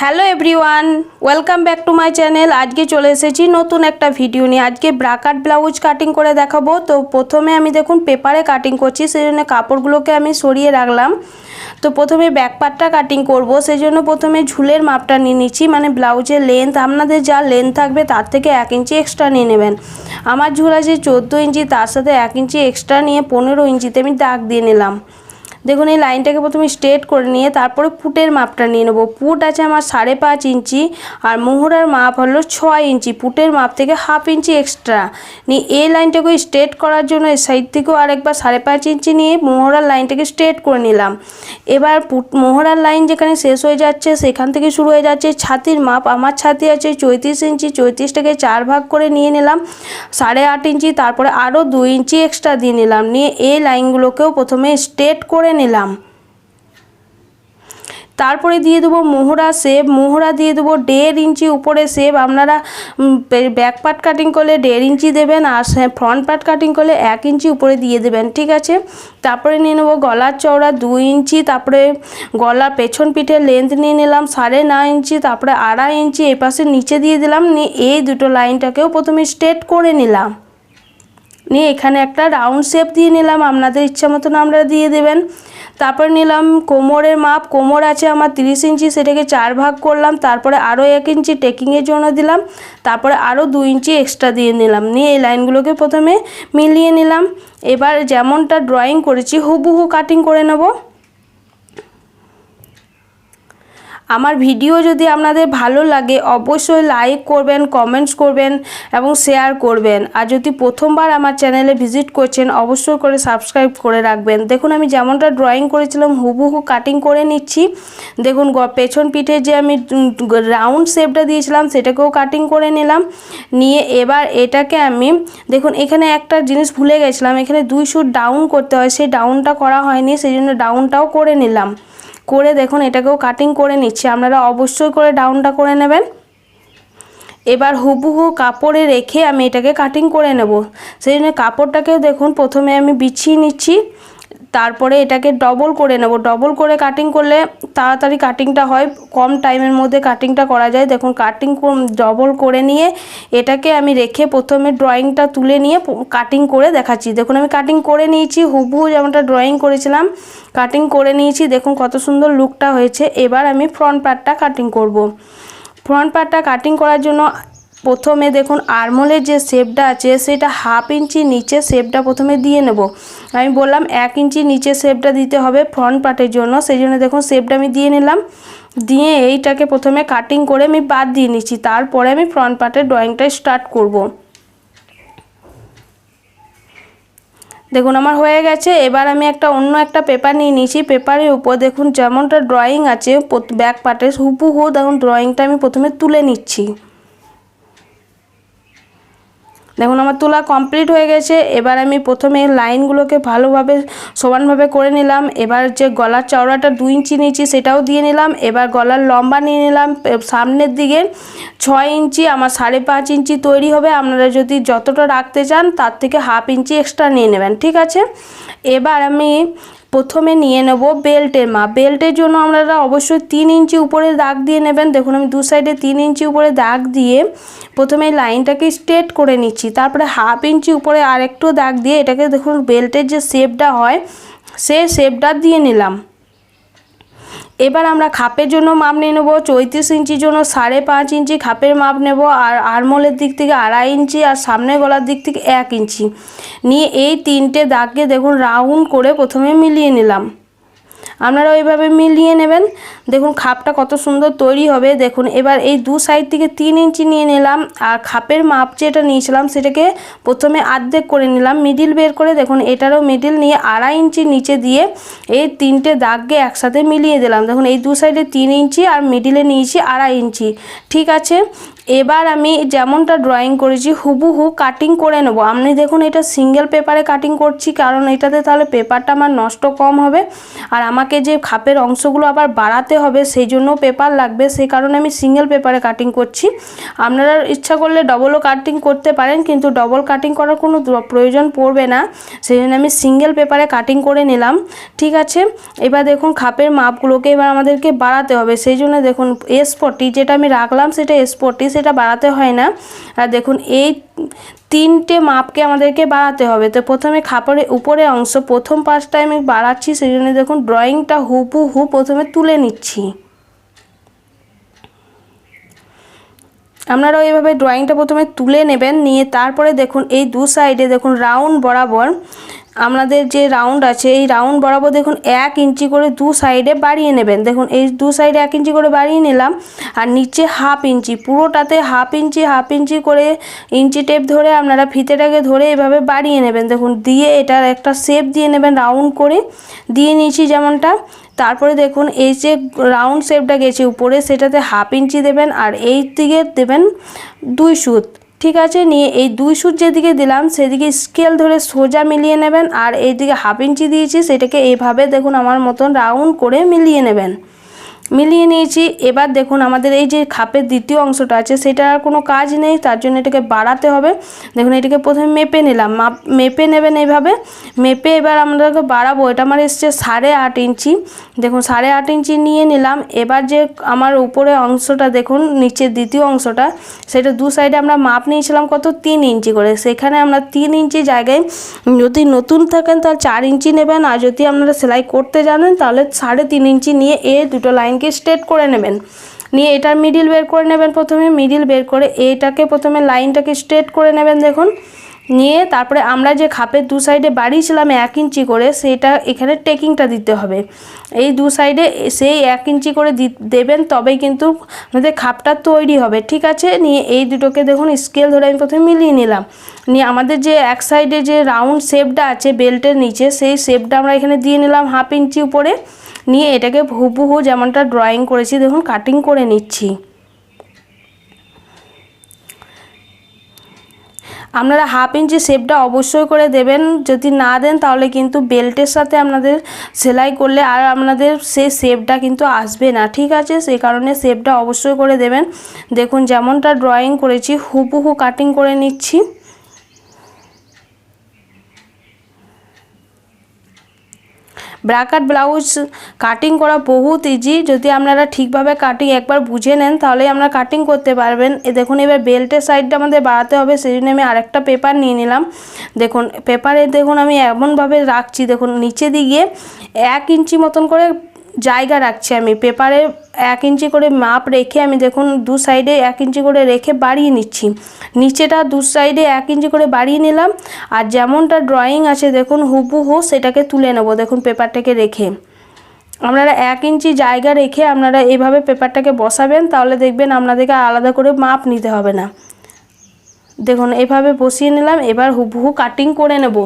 Hello everyone, welcome back to my channel. আজকে চলে এসেছি নতুন একটা ভিডিও নিয়ে। আজকে ব্রাকাট ব্লাউজ কাটিং করে দেখাবো। তো প্রথমে আমি দেখুন, পেপারে কাটিং করছি সেই জন্য কাপড়গুলোকে আমি সরিয়ে রাখলাম। তো প্রথমে ব্যাক পার্টটা কাটিং করব। সেই জন্য প্রথমে ঝুলের মাপটা নিয়ে নিচ্ছি মানে ব্লাউজের লেন্থ আপনাদের যা লেন্থ থাকবে, তার থেকে এক ইঞ্চি এক্সট্রা নিয়ে নেবেন। আমার ঝুল আছে চোদ্দ ইঞ্চি, তার সাথে এক ইঞ্চি এক্সট্রা নিয়ে পনেরো ইঞ্চিতে আমি দাগ দিয়ে নিলাম। দেখুন, এই লাইনটাকে প্রথমে স্ট্রেট করে নিয়ে তারপরে পুটের মাপটা নিয়ে নেব। পুট আছে আমার সাড়ে পাঁচ ইঞ্চি আর মোহরার মাপ হলো ছয় ইঞ্চি। পুটের মাপ থেকে হাফ ইঞ্চি এক্সট্রা নিয়ে এই লাইনটাকে স্ট্রেট করার জন্য এই সাইড থেকেও আরেকবার সাড়ে পাঁচ ইঞ্চি নিয়ে মোহরার লাইনটাকে স্ট্রেট করে নিলাম। এবার পুট, মোহরার লাইন যেখানে শেষ হয়ে যাচ্ছে, সেখান থেকে শুরু হয়ে যাচ্ছে ছাতির মাপ। আমার ছাতি আছে চৌত্রিশ ইঞ্চি, চৌত্রিশটাকে চার ভাগ করে নিয়ে নিলাম। সাড়ে আট ইঞ্চি, তারপরে আরও দুই ইঞ্চি এক্সট্রা দিয়ে নিলাম। নিয়ে এই লাইনগুলোকেও প্রথমে স্ট্রেট করে নিলাম। তারপরে দিয়ে দেবো মোহরা শেপ মোহরা দিয়ে দেবো দেড় ইঞ্চি উপরে শেপ আপনারা ব্যাক পার্ট কাটিং করলে দেড় ইঞ্চি দেবেন আর ফ্রন্ট পার্ট কাটিং করলে এক ইঞ্চি উপরে দিয়ে দেবেন, ঠিক আছে? তারপরে নিয়ে নেব গলার চওড়া দুই ইঞ্চি। তারপরে গলার পেছন পিঠের লেন্থ নিয়ে নিলাম সাড়ে নয় ইঞ্চি। তারপরে আড়াই ইঞ্চি এই পাশে নিচে দিয়ে দিলাম। নিয়ে এই দুটো লাইনটাকেও প্রথমে স্ট্রেট করে নিলাম। নিয়ে এখানে একটা রাউন্ড শেপ দিয়ে নিলাম। আপনাদের ইচ্ছা মতন আমরা দিয়ে দেবেন। তারপর নিলাম কোমরের মাপ। কোমর আছে আমার তিরিশ ইঞ্চি, সেটাকে চার ভাগ করলাম। তারপরে আরও এক ইঞ্চি টেকিংয়ের জন্য দিলাম। তারপরে আরও দু ইঞ্চি এক্সট্রা দিয়ে নিলাম। নিয়ে এই লাইনগুলোকে প্রথমে মিলিয়ে নিলাম। এবার যেমনটা ড্রয়িং করেছি, হুবহু কাটিং করে নেব। আমার ভিডিও যদি আপনাদের ভালো লাগে, অবশ্যই লাইক করবেন কমেন্টস করবেন এবং শেয়ার করবেন। আর যদি প্রথমবার আমার চ্যানেলে ভিজিট করছেন, অবশ্যই করে সাবস্ক্রাইব করে রাখবেন। দেখুন, আমি যেমনটা ড্রয়িং করেছিলাম, হুবহু কাটিং করে নিচ্ছি। দেখুন পেছন পিঠে যে আমি রাউন্ড শেপটা দিয়েছিলাম, সেটাকেও কাটিং করে নিলাম। নিয়ে এবার এটাকে আমি, দেখুন, এখানে একটা জিনিস ভুলে গেছিলাম। এখানে দুই শুট ডাউন করতে হয়, সেই ডাউনটা করা হয়নি, সেই জন্য ডাউনটাও করে নিলাম। করে দেখুন, এটাকেও কাটিং করে নিচ্ছি। আপনারা অবশ্যই করে ডাউনটা করে নেবেন। এবার হুবহু কাপড়ে রেখে আমি এটাকে কাটিং করে নেব। সেই জন্য কাপড়টাকেও দেখুন, প্রথমে আমি বিছিয়ে নিচ্ছি। তারপরে এটাকে ডবল করে নেব। ডবল করে কাটিং করলে তাড়াতাড়ি কাটিংটা হয়। কম টাইমের মধ্যে কাটিংটা করা যায়। দেখুন কাটিং ডবল করে নিয়ে এটাকে আমি রেখে প্রথমে ড্রয়িংটা তুলে নিয়ে কাটিং করে দেখাচ্ছি। দেখুন, আমি কাটিং করে নিয়েছি, হুবহু যেমনটা ড্রয়িং করেছিলাম কাটিং করে নিয়েছি। দেখুন, কত সুন্দর লুকটা হয়েছে। এবার আমি ফ্রন্ট পার্টটা কাটিং করব। ফ্রন্ট পার্টটা কাটিং করার জন্য প্রথমে দেখুন আরমোলের যে শেপটা আছে, সেটা হাফ ইঞ্চি নিচে শেপটা প্রথমে দিয়ে নেব। আমি বললাম এক ইঞ্চি নিচে শেপটা দিতে হবে ফ্রন্ট পার্টের জন্য, সেই জন্য দেখুন শেপটা আমি দিয়ে নিলাম। দিয়ে এইটাকে প্রথমে কাটিং করে আমি বাদ দিয়ে নিচ্ছি, তারপরে আমি ফ্রন্ট পার্টের ড্রয়িংটা স্টার্ট করব। দেখুন আমার হয়ে গেছে, এবার আমি একটা অন্য একটা পেপার নিয়ে নিয়েছি পেপারের উপর দেখুন যেমনটা ড্রয়িং আছে ব্যাক পার্টে হুবহু দেখুন ড্রয়িংটা আমি প্রথমে তুলে নিচ্ছি। দেখুন, আমার তোলা কমপ্লিট হয়ে গেছে। এবার আমি প্রথমে লাইনগুলোকে ভালোভাবে, সমানভাবে করে নিলাম। এবার যে গলার চওড়াটা দুই ইঞ্চি নিয়েছি, সেটাও দিয়ে নিলাম। এবার গলার লম্বা নিয়ে নিলাম। সামনের দিকে ছয় ইঞ্চি, আমার সাড়ে পাঁচ ইঞ্চি তৈরি হবে। আপনারা যদি যতটা রাখতে চান, তার থেকে হাফ ইঞ্চি এক্সট্রা নিয়ে নেবেন, ঠিক আছে? এবার আমি প্রথমে নিয়ে নেব বেল্টের মাপ। বেল্টের জন্য আপনারা অবশ্যই তিন ইঞ্চি উপরে দাগ দিয়ে নেবেন। দেখুন, আমি দু সাইডে তিন ইঞ্চি উপরে দাগ দিয়ে প্রথমে লাইনটাকে স্ট্রেট করে নিচ্ছি। তারপরে হাফ ইঞ্চি উপরে আরেকটু দাগ দিয়ে এটাকে দেখুন, বেল্টের যে শেপটা হয়, সে শেপটা দিয়ে নিলাম। এবার আমরা খাপের জন্য মাপ নিয়ে নেব, চৌত্রিশ ইঞ্চির জন্য সাড়ে পাঁচ ইঞ্চি খাপের মাপ নেব, আর আড়মোলের দিক থেকে আড়াই ইঞ্চি আর সামনের গলার দিক থেকে এক ইঞ্চি। নিয়ে এই তিনটে দাগকে দেখুন, রাউন্ড করে প্রথমে মিলিয়ে নিলাম। আপনারা ওইভাবে মিলিয়ে নেবেন। দেখুন, খাপটা কত সুন্দর তৈরি হবে। দেখুন, এবার এই দু সাইড থেকে তিন ইঞ্চি নিয়ে নিলাম। আর খাপের মাপ যেটা নিয়েছিলাম, সেটাকে প্রথমে আর্ধেক করে নিলাম। মিডিল বের করে দেখুন, এটারও মিডিল নিয়ে আড়াই ইঞ্চি নিচে দিয়ে এই তিনটে দাগকে একসাথে মিলিয়ে দিলাম। দেখুন, এই দু সাইডে তিন ইঞ্চি আর মিডিলে নিয়েছি আড়াই ইঞ্চি। ঠিক আছে? এবার আমি যেমনটা ড্রয়িং করেছি, হুবহু কাটিং করে নেব। আপনি দেখুন, এটা সিঙ্গেল পেপারে কাটিং করছি, কারণ এটাতে তাহলে পেপারটা আমার নষ্ট কম হবে। আর আমাকে যে খাপের অংশগুলো আবার বাড়াতে হবে, সেই জন্য পেপার লাগবে। সেই কারণে আমি সিঙ্গেল পেপারে কাটিং করছি। আপনারা ইচ্ছা করলে ডবলও কাটিং করতে পারেন, কিন্তু ডবল কাটিং করার কোনো প্রয়োজন পড়বে না। সেই জন্য আমি সিঙ্গেল পেপারে কাটিং করে নিলাম। ঠিক আছে? এবার দেখুন, খাপের মাপগুলোকে এবার আমাদেরকে বাড়াতে হবে। সেই জন্য দেখুন এসপটি যেটা আমি রাখলাম, সেটা এসপটি সেটা বাড়াতে হয় না। আর দেখুন, এই তিনটে মাপকে আমাদেরকে বাড়াতে হবে। তো প্রথমে খাপড়ের উপরে অংশ, প্রথম পাঁচটা আমি বাড়াচ্ছি সেই জন্য দেখুন ড্রয়িংটা হুপু হু প্রথমে তুলে নিচ্ছি। আপনারাও এইভাবে ড্রয়িংটা প্রথমে তুলে নেবেন, নিয়ে তারপরে দেখুন, এই দু সাইডে দেখুন রাউন্ড বরাবর আপনাদের যে রাউন্ড আছে, এই রাউন্ড বরাবর দেখুন এক ইঞ্চি করে দু সাইডে বাড়িয়ে নেবেন। দেখুন, এই দু সাইডে এক ইঞ্চি করে বাড়িয়ে নিলাম, আর নিচে হাফ ইঞ্চি, পুরোটাতে হাফ ইঞ্চি হাফ ইঞ্চি করে ইঞ্চি টেপ ধরে আপনারা ফিতেটাকে ধরে এভাবে বাড়িয়ে নেবেন। দেখুন, দিয়ে এটার একটা শেপ দিয়ে নেবেন রাউন্ড করে, দিয়ে নিয়েছি যেমনটা। তারপরে দেখুন, এই যে রাউন্ড শেপটা গেছে উপরে, সেটাতে হাফ ইঞ্চি দেবেন, আর এই দিকে দেবেন দুই সুত। ঠিক আছে, নিয়ে এই দুই সুট যেদিকে দিলাম, সেদিকে স্কেল ধরে সোজা মিলিয়ে নেবেন। আর এইদিকে হাফ ইঞ্চি দিয়েছি, সেটাকে এইভাবে দেখুন আমার মতন রাউন্ড করে মিলিয়ে নেবেন। মিলিয়ে নিয়েছি। এবার দেখুন আমাদের এই যে খাপের দ্বিতীয় অংশটা আছে, সেটা আর কোনো কাজ নেই, তার জন্য এটাকে বাড়াতে হবে। দেখুন এটাকে প্রথমে মেপে নিলাম। মাপ মেপে নেবেন এইভাবে। মেপে এবার আমাদেরকে বাড়াবো। এটা আমার এসছে সাড়ে আট ইঞ্চি। দেখুন সাড়ে আট ইঞ্চি নিয়ে নিলাম। এবার যে আমার উপরে অংশটা দেখুন, নিচের দ্বিতীয় অংশটা, সেটা দু সাইডে আমরা মাপ নিয়েছিলাম কত? তিন ইঞ্চি করে। সেখানে আমরা তিন ইঞ্চি জায়গায় যদি নতুন থাকেন তাহলে চার ইঞ্চি নেবেন, আর যদি আপনারা সেলাই করতে জানেন তাহলে সাড়ে তিন ইঞ্চি নিয়ে এ দুটো লাইন লাইনকে স্ট্রেট করে নেবেন। নিয়ে এটার মিডিল বের করে নেবেন প্রথমে মিডিল বের করে এইটাকে প্রথমে লাইনটাকে স্ট্রেট করে নেবেন দেখুন। নিয়ে তারপরে আমরা যে খাপের দু সাইডে বাড়িয়েছিলাম এক ইঞ্চি করে, সেটা এখানে টেকিংটা দিতে হবে। এই দু সাইডে সেই এক ইঞ্চি করে দেবেন, তবেই কিন্তু আমাদের খাপটা তৈরি হবে। ঠিক আছে? নিয়ে এই দুটোকে দেখুন স্কেল ধরে আমি প্রথমে মিলিয়ে নিলাম। নিয়ে আমাদের যে এক সাইডে যে রাউন্ড শেপটা আছে বেল্টের নিচে, সেই শেপটা আমরা এখানে দিয়ে নিলাম হাফ ইঞ্চি উপরে। নিয়ে এটাকে হুবহু যেমনটা ড্রয়িং করেছি, দেখুন কাটিং করে নিচ্ছি। আপনারা হাফ ইঞ্চি শেপটা অবশ্যই করে দেবেন। যদি না দেন, তাহলে কিন্তু বেল্টের সাথে আপনাদের সেলাই করলে আর আপনাদের সে শেপটা কিন্তু আসবে না, ঠিক আছে? সেই কারণে শেপটা অবশ্যই করে দেবেন। দেখুন, যেমনটা ড্রয়িং করেছি, হুবহু কাটিং করে নিচ্ছি। ব্রাকাট ব্লাউজ কাটিং করা বহুত ইজি যদি আপনারা ঠিকভাবে কাটিং একবার বুঝে নেন তাহলে আপনারা কাটিং করতে পারবেন। এ দেখুন, এবার বেল্টের সাইডটা আমাদের বাড়াতে হবে সেই জন্য আমি আরেকটা পেপার নিয়ে নিলাম। দেখুন পেপারে দেখুন, আমি এমনভাবে রাখছি, দেখুন, নিচে দিকে এক ইঞ্চি মতন করে জায়গা রাখছি আমি। পেপারে এক ইঞ্চি করে মাপ রেখে আমি দেখুন দু সাইডে এক ইঞ্চি করে রেখে বাড়িয়ে নিচ্ছি। নিচেটা দু সাইডে এক ইঞ্চি করে বাড়িয়ে নিলাম। আর যেমনটা ড্রয়িং আছে দেখুন হুবহু সেটাকে তুলে নেব দেখুন পেপারটাকে রেখে। আপনারা এক ইঞ্চি জায়গা রেখে আপনারা এভাবে পেপারটাকে বসাবেন তাহলে দেখবেন আপনাদেরকে আলাদা করে মাপ নিতে হবে না। দেখুন এভাবে বসিয়ে নিলাম, এবার হুবহু কাটিং করে নেব।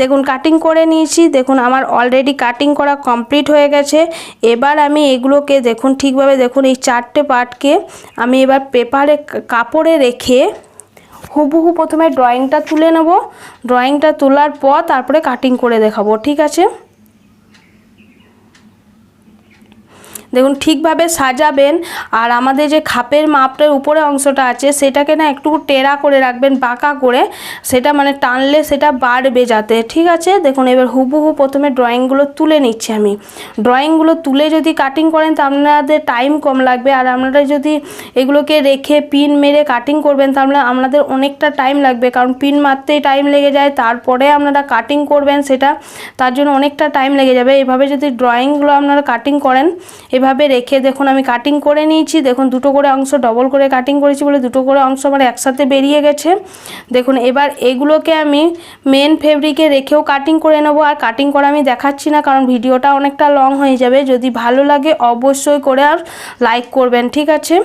দেখুন কাটিং করে নিয়েছি। দেখুন, আমার অলরেডি কাটিং করা কমপ্লিট হয়ে গেছে। এবার আমি এগুলোকে দেখুন, ঠিকভাবে দেখুন, এই চারটে পার্টকে আমি এবার পেপারে কাপড়ে রেখে হুবহু প্রথমে ড্রয়িংটা তুলে নেব। ড্রয়িংটা তোলার পর তারপরে কাটিং করে দেখাবো, ঠিক আছে? দেখুন, ঠিকভাবে সাজাবেন আর আমাদের যে খাপের মাপটার উপরে অংশটা আছে, সেটাকে না একটু টেরা করে রাখবেন, বাঁকা করে। সেটা মানে টানলে সেটা বাড়বে যাতে। ঠিক আছে? দেখুন, এবার হুবহু প্রথমে ড্রয়িংগুলো তুলে নিচ্ছি আমি। ড্রয়িংগুলো তুলে যদি কাটিং করেন, তা আপনাদের টাইম কম লাগবে। আর আপনারা যদি এগুলোকে রেখে পিন মেরে কাটিং করবেন তাহলে আপনাদের অনেকটা টাইম লাগবে। কারণ পিন মারতেই টাইম লেগে যায়, তারপরে আপনারা কাটিং করবেন সেটা, তার জন্য অনেকটা টাইম লেগে যাবে। এভাবে যদি ড্রয়িংগুলো আপনারা কাটিং করেন এভাবে রেখে দেখুন, আমি কাটিং করে নিয়েছি। দেখুন, দুটো করে অংশ ডবল করে কাটিং করেছি বলে দুটো করে অংশ আমার একসাথে বেরিয়ে গেছে। দেখুন, এবার এগুলোকে আমি মেন ফেব্রিকে রেখেও কাটিং করে নেব। আর কাটিং করা আমি দেখাচ্ছি না, কারণ ভিডিওটা অনেকটা লং হয়ে যাবে। যদি ভালো লাগে, অবশ্যই করে আর লাইক করবেন, ঠিক আছে?